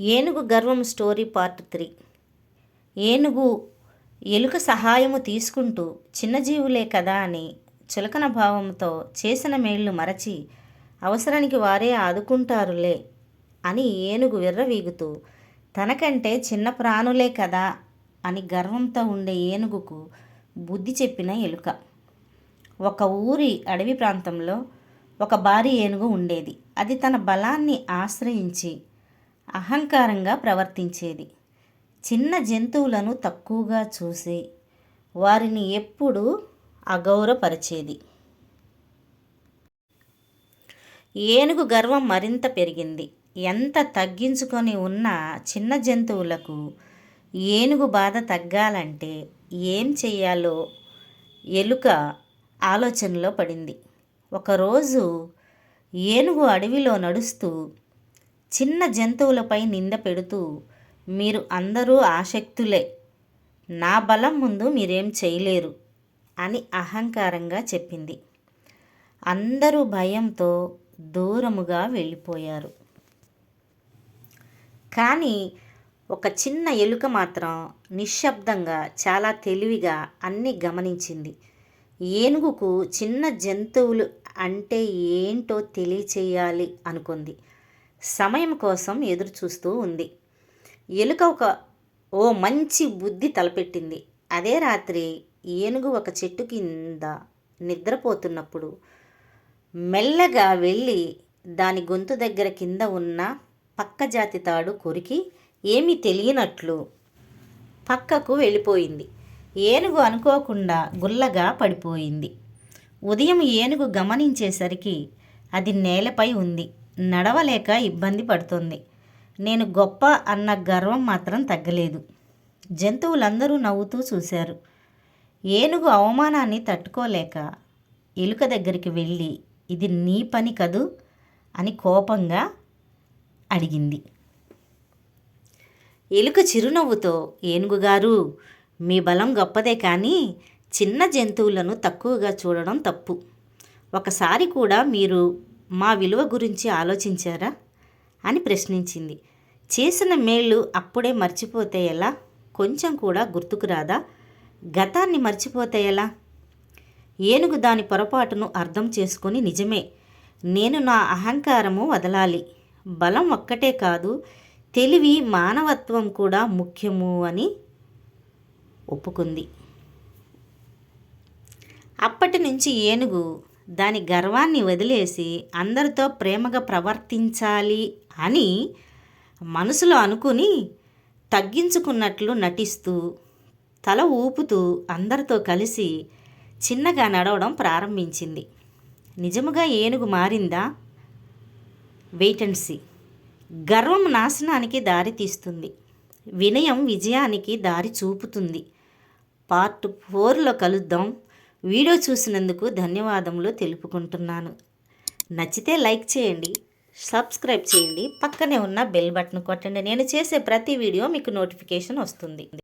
ఏనుగు గర్వం story part three. ఏనుగు ఎలుక సహాయము తీసుకుంటూ చిన్న జీవులే కదా అని చులకన భావంతో చేసిన మేళ్ళు మరచి అవసరానికి వారే ఆదుకుంటారులే అని ఏనుగు విర్రవీగుతూ తనకంటే చిన్న ప్రాణులే కదా అని గర్వంతో ఉండే ఏనుగుకు బుద్ధి చెప్పిన ఎలుక. ఒక ఊరి అడవి ప్రాంతంలో ఒక భారీ ఏనుగు ఉండేది. అది తన బలాన్ని ఆశ్రయించి అహంకారంగా ప్రవర్తించేది. చిన్న జంతువులను తక్కువగా చూసి వారిని ఎప్పుడూ అగౌరవపరిచేది. ఏనుగు గర్వం మరింత పెరిగింది. ఎంత తగ్గించుకొని ఉన్న చిన్న జంతువులకు ఏనుగు బాధ తగ్గాలంటే ఏం చేయాలో ఎలుక ఆలోచనలో పడింది. ఒకరోజు ఏనుగు అడవిలో నడుస్తూ చిన్న జంతువులపై నింద పెడుతూ మీరు అందరూ ఆసక్తులే. నా బలం ముందు మీరేం చేయలేరు అని అహంకారంగా చెప్పింది. అందరూ భయంతో దూరముగా వెళ్ళిపోయారు. కానీ ఒక చిన్న ఎలుక మాత్రం నిశ్శబ్దంగా చాలా తెలివిగా అన్ని గమనించింది. ఏనుగుకు చిన్న జంతువులు అంటే ఏంటో తెలియచేయాలి అనుకుంది. సమయం కోసం ఎదురు చూస్తూ ఉంది. ఎలుక ఒక ఓ మంచి బుద్ధి తలపెట్టింది. అదే రాత్రి ఏనుగు ఒక చెట్టు కింద నిద్రపోతున్నప్పుడు మెల్లగా వెళ్ళి దాని గొంతు దగ్గర కింద ఉన్న పక్క జాతి తాడు కొరికి ఏమీ తెలియనట్లు పక్కకు వెళ్ళిపోయింది. ఏనుగు అనుకోకుండా గుల్లగా పడిపోయింది. ఉదయం ఏనుగు గమనించేసరికి అది నేలపై ఉంది. నడవలేక ఇబ్బంది పడుతుంది. నేను గొప్ప అన్న గర్వం మాత్రం తగ్గలేదు. జంతువులందరూ నవ్వుతూ చూశారు. ఏనుగు అవమానాన్ని తట్టుకోలేక ఎలుక దగ్గరికి వెళ్ళి ఇది నీ పని కదూ? అని కోపంగా అడిగింది. ఎలుక చిరునవ్వుతో ఏనుగుగారు మీ బలం గొప్పదే కానీ చిన్న జంతువులను తక్కువగా చూడడం తప్పు. ఒకసారి కూడా మీరు మా విలువ గురించి ఆలోచించారా? అని ప్రశ్నించింది. చేసిన మేళ్ళు అప్పుడే మర్చిపోతే ఎలా? కొంచెం కూడా గుర్తుకు రాదా? గతాన్ని మర్చిపోతే ఎలా? ఏనుగు దాని పొరపాటును అర్థం చేసుకొని నిజమే. నేను నా అహంకారము వదలాలి. బలం ఒక్కటే కాదు తెలివి మానవత్వం కూడా ముఖ్యము అని ఒప్పుకుంది. అప్పటి నుంచి ఏనుగు దాని గర్వాన్ని వదిలేసి అందరితో ప్రేమగా ప్రవర్తించాలి అని మనసులో అనుకుని తగ్గించుకున్నట్లు నటిస్తూ తల ఊపుతూ అందరితో కలిసి చిన్నగా నడవడం ప్రారంభించింది. నిజముగా ఏనుగు మారిందా? వెయిట్ అండ్ సీ గర్వం నాశనానికి దారి తీస్తుంది. వినయం విజయానికి దారి చూపుతుంది. పార్ట్ ఫోర్లో కలుద్దాం. వీడియో చూసినందుకు ధన్యవాదములు తెలుపుకుంటున్నాను. నచ్చితే లైక్ చేయండి సబ్స్క్రైబ్ చేయండి పక్కనే ఉన్న బెల్ బటన్ కొట్టండి. నేను చేసే ప్రతి వీడియో మీకు నోటిఫికేషన్ వస్తుంది.